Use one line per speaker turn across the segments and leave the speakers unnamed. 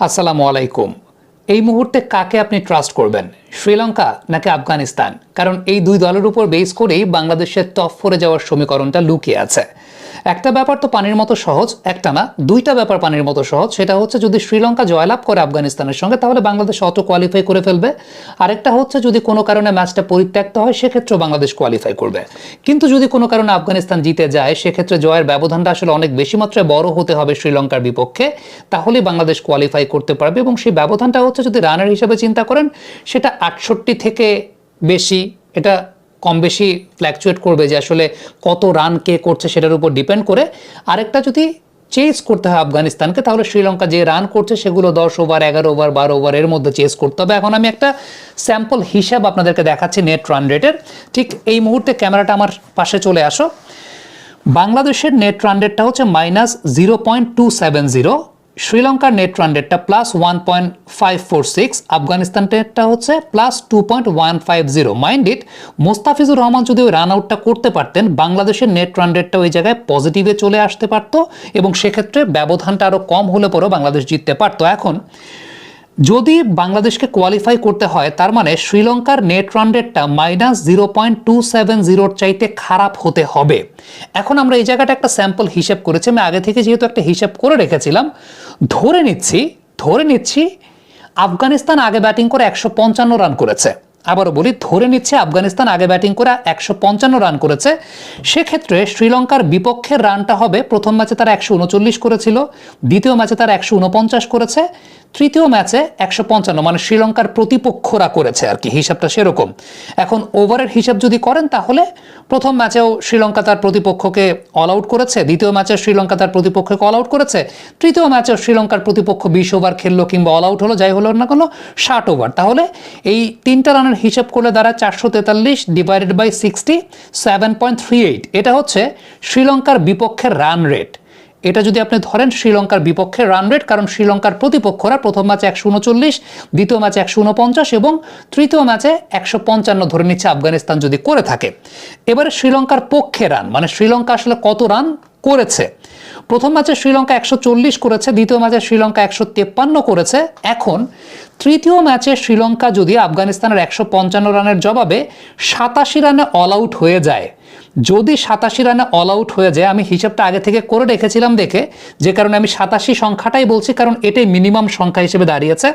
আসসালামু আলাইকুম। এই মুহূর্তে কাকে আপনি ট্রাস্ট করবেন? শ্রীলঙ্কা নাকি আফগানিস্তান? কারণ এই দুই দলের উপর বেস করেই বাংলাদেশের টপ ফোরে যাওয়ার সমীকরণটা লুকিয়ে আছে। একটা ব্যাপার তো পানির মতো সহজ, একটা না, দুইটা ব্যাপার পানির মতো সহজ। সেটা হচ্ছে যদি শ্রীলঙ্কা জয়লাভ করে আফগানিস্তানের সঙ্গে, তাহলে বাংলাদেশ অটো কোয়ালিফাই করে ফেলবে। আরেকটা হচ্ছে যদি কোনো কারণে ম্যাচটা পরিত্যক্ত হয়, সেক্ষেত্রেও বাংলাদেশ কোয়ালিফাই করবে। কিন্তু যদি কোনো কারণে আফগানিস্তান জিতে যায়, সেক্ষেত্রে জয়ের ব্যবধানটা আসলে অনেক বেশি মাত্রায় বড় হতে হবে শ্রীলঙ্কার বিপক্ষে। তাহলেই বাংলাদেশ কোয়ালিফাই করতে পারবে এবং সেই ব্যবধানটা হচ্ছে যদি রানের হিসাবে চিন্তা করেন, সেটা আটষট্টি থেকে বেশি, এটা কম বেশি ফ্ল্যাকচুয়েট করবে যে আসলে কত রান কে করছে সেটার উপর ডিপেন্ড করে। আরেকটা যদি চেস করতে হয় আফগানিস্তানকে, তাহলে শ্রীলঙ্কা যে রান করছে সেগুলো দশ ওভার এগারো ওভার বারো ওভারের মধ্যে চেস করতে হবে। এখন আমি একটা স্যাম্পল হিসাব আপনাদেরকে দেখাচ্ছি নেট রান রেটের ঠিক এই মুহূর্তে ক্যামেরাটা আমার পাশে চলে আসো। বাংলাদেশের নেট রান রেটটা হচ্ছে minus zero point two seven zero শ্রীলঙ্কার নেট রান রেটটা plus one point five four six Afghanistan রেটটা হচ্ছে plus two point one five zero mind it Mustafizur Rahman যদি ওই রান আউটটা করতে পারতেন, বাংলাদেশের নেট রান রেটটা ওই জায়গায় পজিটিভে চলে আসতে পারতো এবং সেক্ষেত্রে ব্যবধানটা আরও কম হলে পরেও বাংলাদেশ জিততে পারতো। এখন যদি বাংলাদেশকে কোয়ালিফাই করতে হয়, তার মানে শ্রীলঙ্কার নেট রান রেটটা minus zero point two seven জিরোর চাইতে খারাপ হতে হবে। এখন আমরা এই জায়গাটা একটা স্যাম্পল হিসেব করেছি। আমি আগে থেকে যেহেতু একটা হিসেব করে রেখেছিলাম, ধরে নিচ্ছি ধরে নিচ্ছি, আফগানিস্তান আগে ব্যাটিং করে একশো পঞ্চান্ন রান করেছে। আবারও বলি, ধরে নিচ্ছে আফগানিস্তান আগে ব্যাটিং করে একশো পঞ্চান্ন রান করেছে। সেক্ষেত্রে শ্রীলঙ্কার বিপক্ষের রানটা হবে। প্রথম ম্যাচে তারা একশো উনচল্লিশ করেছিল, দ্বিতীয় ম্যাচে তারা একশো উনপঞ্চাশ করেছে, তৃতীয় ম্যাচে একশো পঞ্চান্ন মানে শ্রীলঙ্কার প্রতিপক্ষরা করেছে আর কি, হিসাবটা সেরকম। এখন ওভারের হিসাব যদি করেন তাহলে প্রথম ম্যাচেও শ্রীলঙ্কা তার প্রতিপক্ষকে অল আউট করেছে, দ্বিতীয় ম্যাচে শ্রীলঙ্কা তার প্রতিপক্ষকে অল আউট করেছে, তৃতীয় ম্যাচেও শ্রীলঙ্কার প্রতিপক্ষ বিশ ওভার খেললো কিংবা অল আউট হলো, যাই হলো না কোনো, ষাট ওভার তাহলে এই তিনটা রানের হিসাব করলে দ্বারা চারশো তেতাল্লিশ divided by sixty seven point three eight এটা হচ্ছে শ্রীলঙ্কার বিপক্ষের রান রেট এটা যদি আপনি ধরেন শ্রীলঙ্কার বিপক্ষে রান রেট কারণ শ্রীলঙ্কার প্রতিপক্ষরা প্রথম ম্যাচে একশো উনচল্লিশ, দ্বিতীয় ম্যাচে একশো উনপঞ্চাশ এবং তৃতীয় ম্যাচে একশো পঞ্চান্ন ধরে নিচ্ছে আফগানিস্তান যদি করে থাকে। এবারে শ্রীলঙ্কার পক্ষে রান মানে শ্রীলঙ্কা আসলে কত রান করেছে? প্রথম ম্যাচে শ্রীলঙ্কা একশো চল্লিশ করেছে, দ্বিতীয় ম্যাচে শ্রীলঙ্কা একশো তেপ্পান্ন করেছে। এখন তৃতীয় ম্যাচে শ্রীলঙ্কা যদি আফগানিস্তানের একশো পঞ্চান্ন রানের জবাবে সাতাশি রানে অল আউট হয়ে যায়। যদি সাতাশি রানে অল আউট হয়ে যায়, আমি হিসাবটা আগে থেকে করে রেখেছিলাম দেখে, যে কারণে আমি সাতাশি সংখ্যাটাই বলছি, কারণ এটাই মিনিমাম সংখ্যা হিসেবে দাঁড়িয়েছে।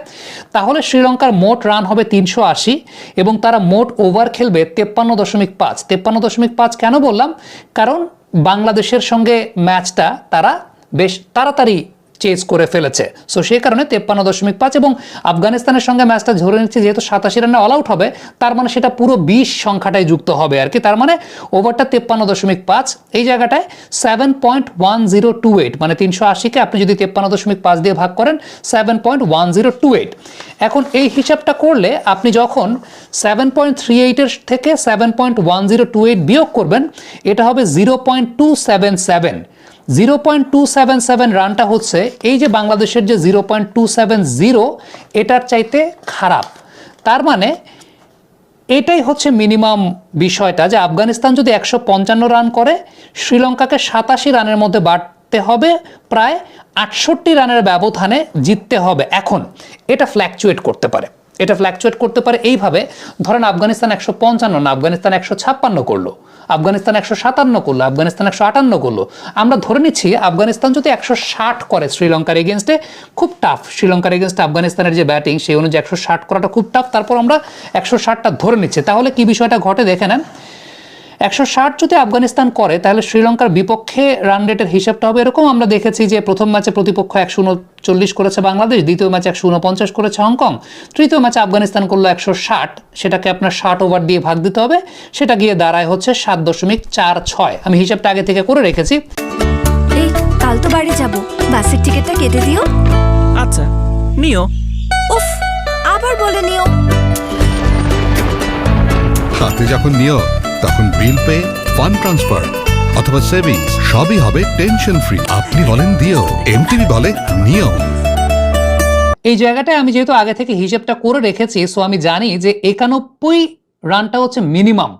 তাহলে শ্রীলঙ্কার মোট রান হবে তিনশো আশি, এবং তারা মোট ওভার খেলবে তেপ্পান্ন দশমিক পাঁচ। তেপ্পান্ন দশমিক পাঁচ কেন বললাম? কারণ বাংলাদেশের সঙ্গে ম্যাচটা তারা বেশ তাড়াতাড়ি চেজ করে ফেলেছে। সো সেই কারণে তেপ্পান্ন দশমিক পাঁচ এবং আফগানিস্তানের সঙ্গে ম্যাচটা ধরে নিচ্ছে, যেহেতু সাতাশি রানে অল আউট হবে, তার মানে সেটা পুরো বিশ সংখ্যাটাই যুক্ত হবে আর কি। তার মানে ওভারটা তেপ্পান্ন দশমিক পাঁচ। এই জায়গাটায় seven point one zero two eight মানে তিনশো আশিকে আপনি যদি তেপ্পান্ন দশমিক পাঁচ দিয়ে ভাগ করেন seven point one zero two eight এখন এই হিসাবটা করলে আপনি যখন সেভেন পয়েন্ট থ্রি এইটের থেকে seven point one zero two eight বিয়োগ করবেন, এটা হবে zero point two seven seven zero point two seven seven রানটা হচ্ছে, এই যে বাংলাদেশের যে zero point two seven zero, এটার চাইতে খারাপ। তার মানে এটাই হচ্ছে মিনিমাম বিষয়টা যে আফগানিস্তান যদি একশো পঞ্চান্ন রান করে, শ্রীলঙ্কাকে সাতাশি রানের মধ্যে বাড়তে হবে, প্রায় আটষট্টি রানের ব্যবধানে জিততে হবে এখন। এটা ফ্ল্যাকচুয়েট করতে পারে। এটা ফ্ল্যাকচুয়েট করতে পারে এইভাবে, ধরেন আফগানিস্তান একশো পঞ্চান্ন, না, আফগানিস্তান একশো ছাপ্পান্ন করল, আফগানিস্তান একশো সাতান্ন করল, আফগানিস্তান একশো আটান্ন করল। আমরা ধরে নিচ্ছি আফগানিস্তান যদি একশো ষাট করে শ্রীলঙ্কার এগেনস্টে খুব টাফ শ্রীলঙ্কার এগেনস্টে আফগানিস্তানের যে ব্যাটিং সেই অনুযায়ী একশো ষাট করাটা খুব টাফ তারপর আমরা একশো ষাটটা ধরে নিচ্ছি। তাহলে কি বিষয়টা ঘটে? দেখে নেন। একশো ষাট যদি আফগানিস্তান করে তাহলে শ্রীলঙ্কার বিপক্ষে রান রেটের হিসাবটা হবে এরকম। আমরা দেখেছি যে প্রথম ম্যাচে প্রতিপক্ষ একশো উনচল্লিশ করেছে বাংলাদেশ দ্বিতীয় ম্যাচে একশো উনপঞ্চাশ করেছে হংকং। তৃতীয় ম্যাচে আফগানিস্তান করল একশো ষাট সেটাকে আপনার ষাট ওভার দিয়ে ভাগ দিতে হবে। সেটা গিয়ে দাঁড়ায় হচ্ছে সাত দশমিক চার ছয়। আমি হিসাবটা আগে থেকে করে রেখেছি।
এই কাল তো বাড়ি যাব। বাসের টিকিটটা কেটে দিও।
আচ্ছা নিও।
উফ আবার বলে নিও।
হাতে যখন নিও তখন বিল পে, ফান্ড ট্রান্সফার অথবা সেভিংস সবই হবে টেনশন ফ্রি। আপনি বলেন দিও, এমটিভি বলে নিও।
এই জায়গাটায় আমি যেহেতু আগে থেকে হিসেবটা করে রেখেছি সো আমি জানি যে একানব্বই রানটা হচ্ছে মিনিমাম।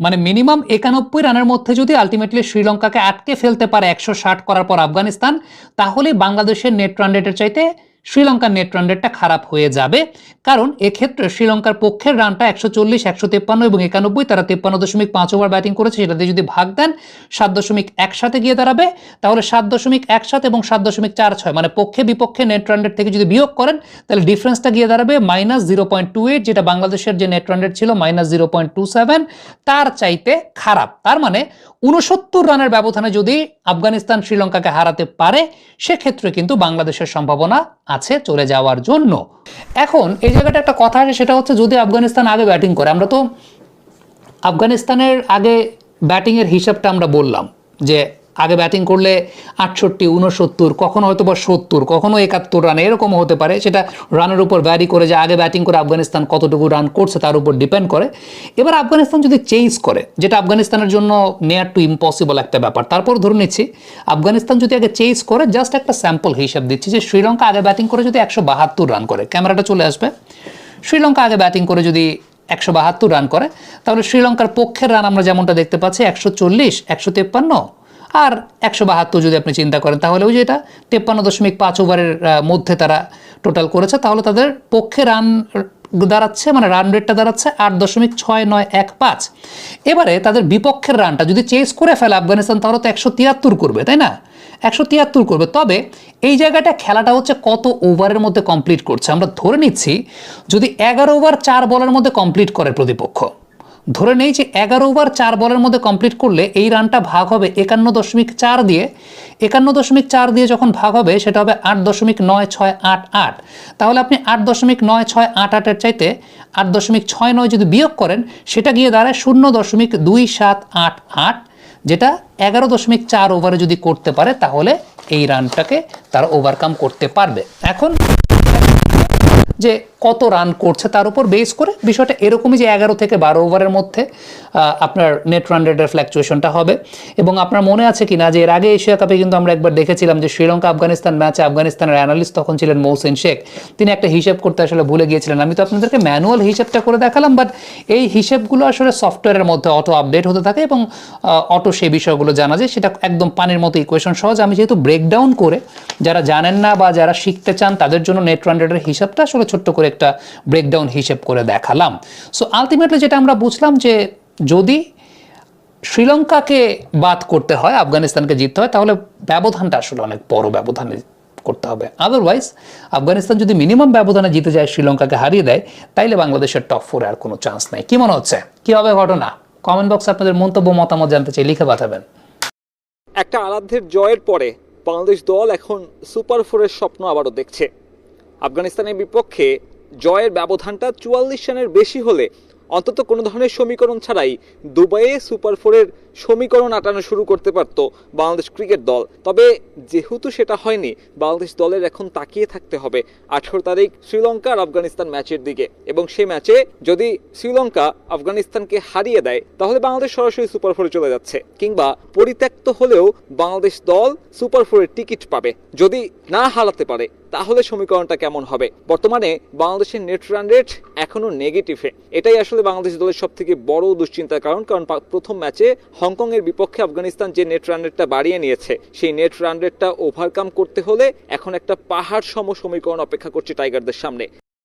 মানে মিনিমাম একানব্বই রানের মধ্যে যদি আলটিমেটলি শ্রীলঙ্কাকে আটকে ফেলতে পারে একশো ষাট করার পর আফগানিস্তান, তাহলে বাংলাদেশের নেট রান রেটের চাইতে শ্রীলঙ্কার নেট রান খারাপ হয়ে যাবে। কারণ এক্ষেত্রে শ্রীলঙ্কার পক্ষের রানটা একশো চল্লিশ, একশো তেপ্পান্ন এবং একানব্বই, তারা তেপ্পান্ন দশমিক পাঁচ ওভার ব্যাটিং করেছে, সেটা দিয়ে যদি ভাগ দেন, সাত দশমিক এক সাথে গিয়ে দাঁড়াবে। তাহলে সাত দশমিক এক সাত এবং সাত দশমিক চার ছয় মানে পক্ষে বিপক্ষে নেট রান থেকে যদি বিয়োগ করেন, তাহলে ডিফারেন্সটা গিয়ে দাঁড়াবে minus zero point two eight যেটা বাংলাদেশের যে নেট রান ছিল minus zero point two seven তার চাইতে খারাপ। তার মানে উনসত্তর রানের ব্যবধানে যদি আফগানিস্তান শ্রীলঙ্কাকে হারাতে পারে, সেক্ষেত্রে কিন্তু বাংলাদেশের সম্ভাবনা আছে চলে যাওয়ার জন্য। এখন এই জায়গাটা একটা কথা আছে, সেটা হচ্ছে যদি আফগানিস্তান আগে ব্যাটিং করে, আমরা তো আফগানিস্তানের আগে ব্যাটিংয়ের হিসাবটা আমরা বললাম যে আগে ব্যাটিং করলে আটষট্টি উনসত্তর কখনো হয়তো বা সত্তর, কখনো একাত্তর রান এরকমও হতে পারে। সেটা রানের উপর ভ্যারি করে যে আগে ব্যাটিং করে আফগানিস্তান কতটুকু রান করছে তার উপর ডিপেন্ড করে। এবার আফগানিস্তান যদি চেঞ্জ করে, যেটা আফগানিস্তানের জন্য নেয়ার টু ইম্পসিবল একটা ব্যাপার, তারপর ধরে নিচ্ছি, আফগানিস্তান যদি আগে চেঞ্জ করে জাস্ট একটা স্যাম্পল হিসাব দিচ্ছি যে শ্রীলঙ্কা আগে ব্যাটিং করে যদি একশো বাহাত্তর রান করে। ক্যামেরাটা চলে আসবে। শ্রীলঙ্কা আগে ব্যাটিং করে যদি একশো বাহাত্তর রান করে, তাহলে শ্রীলঙ্কার পক্ষের রান আমরা যেমনটা দেখতে পাচ্ছি, একশো চল্লিশ, একশো তেপ্পান্ন আর একশো বাহাত্তর যদি আপনি চিন্তা করেন, তাহলে ওই যে এটা তেপ্পান্ন দশমিক পাঁচ ওভারের মধ্যে তারা টোটাল করেছে, তাহলে তাদের পক্ষে রান দাঁড়াচ্ছে মানে রান রেটটা দাঁড়াচ্ছে আট দশমিক ছয় নয় এক পাঁচ। এবারে তাদের বিপক্ষের রানটা যদি চেস করে ফেলে আফগানিস্তান, তাহলে তো একশো তিয়াত্তর করবে, তাই না? একশো তিয়াত্তর করবে। তবে এই জায়গাটা খেলাটা হচ্ছে কত ওভারের মধ্যে কমপ্লিট করছে। আমরা ধরে নিচ্ছি, যদি এগারো ওভার চার বলের মধ্যে কমপ্লিট করে প্রতিপক্ষ ধরে নেই যে এগারো ওভার চার বলের মধ্যে কমপ্লিট করলে এই রানটা ভাগ হবে একান্ন দশমিক চার দিয়ে। একান্ন দশমিক চার দিয়ে যখন ভাগ হবে, সেটা হবে আট দশমিক নয় ছয় আট আট। তাহলে আপনি আট দশমিক নয় ছয় আট আটের চাইতে আট দশমিক ছয় নয় যদি বিয়োগ করেন, সেটা গিয়ে দাঁড়ায় শূন্য দশমিক দুই সাত আট আট, যেটা এগারো দশমিক চার ওভারে যদি করতে পারে, তাহলে এই রানটাকে তারা ওভারকাম করতে পারবে। এখন যে কত রান করছে তার উপর বেস করে বিষয়টা এরকমই যে এগারো থেকে বারো ওভারের মধ্যে আপনার নেট রান রেটের ফ্ল্যাকচুয়েশনটা হবে। এবং আপনার মনে আছে কি না যে এর আগে এশিয়া কাপে কিন্তু আমরা একবার দেখেছিলাম যে শ্রীলঙ্কা, আফগানিস্তান ম্যাচে আফগানিস্তানের অ্যানালিস্ট তখন ছিলেন মৌসেন শেখ। তিনি একটা হিসেব করতে আসলে ভুলে গিয়েছিলেন। আমি তো আপনাদেরকে ম্যানুয়াল হিসেবটা করে দেখালাম বাট এই হিসেবগুলো আসলে সফটওয়্যারের মধ্যে অটো আপডেট হতে থাকে এবং অটো সেই বিষয়গুলো জানা যায়। সেটা একদম পানির মতো ইকুয়েশন সহজ। আমি যেহেতু ব্রেকডাউন করে, যারা জানেন না বা যারা শিখতে চান তাদের জন্য নেট রান রেটের হিসাবটা আসলে ছোট্ট করে একটা ব্রেকডাউন হিসেব করে দেখালাম। সো আলটিমেটলি যেটা আমরা বুঝলাম যে যদি শ্রীলঙ্কাকে বাদ করতে হয়, আফগানিস্তানকে জিততে হয়, তাহলে ব্যবধানটা আসলে অনেক বড় ব্যবধানে করতে হবে। আদারওয়াইজ আফগানিস্তান যদি মিনিমাম ব্যবধানে জিতে যায়, শ্রীলঙ্কাকে হারিয়ে দেয়, তাইলে বাংলাদেশের টপ ফোরে আর কোনো চান্স নেই। কি মনে হচ্ছে? কি হবে ঘটনা? কমেন্ট বক্সে আপনাদের মন্তব্য, মতামত জানতে চাই, লিখে পাঠাবেন।
একটা আরাধ্যের জয়ের পরে বাংলাদেশ দল এখন সুপার ফোরের স্বপ্ন আবারও দেখছে। আফগানিস্তানের বিপক্ষে জয়ের ব্যবধানটা চুয়াল্লিশ রানের বেশি হলে অন্তত কোনো ধরনের সমীকরণ ছাড়াই দুবাইয়ে সুপার ফোরের সমীকরণ আটানো শুরু করতে পারত বাংলাদেশ ক্রিকেট দল। তবে যেহেতু সেটা হয়নি, বাংলাদেশ দলের এখন তাকিয়ে থাকতে হবে আঠেরো তারিখ শ্রীলঙ্কা আর আফগানিস্তান ম্যাচের দিকে। এবং সেই ম্যাচে যদি শ্রীলঙ্কা আফগানিস্তানকে হারিয়ে দেয়, তাহলে বাংলাদেশ সরাসরি সুপার ফোরে চলে যাচ্ছে। কিংবা পরিত্যক্ত হলেও বাংলাদেশ দল সুপার ফোরের টিকিট পাবে। যদি না হারাতে পারে, তাহলে সমীকরণটা কেমন হবে? বর্তমানে বাংলাদেশের নেট রান রেট এখনও নেগেটিভে এটাই আসলে বাংলাদেশ দলের সব থেকে বড় দুশ্চিন্তার কারণ কারণ প্রথম ম্যাচে হংকং এর বিপক্ষে আফগানিস্তান যে নেট রান রেটটা বাড়িয়ে নিয়েছে, সেই নেট রান রেটটা ওভারকাম করতে হলে এখন একটা পাহাড় সম সমীকরণ অপেক্ষা করছে টাইগারদের সামনে।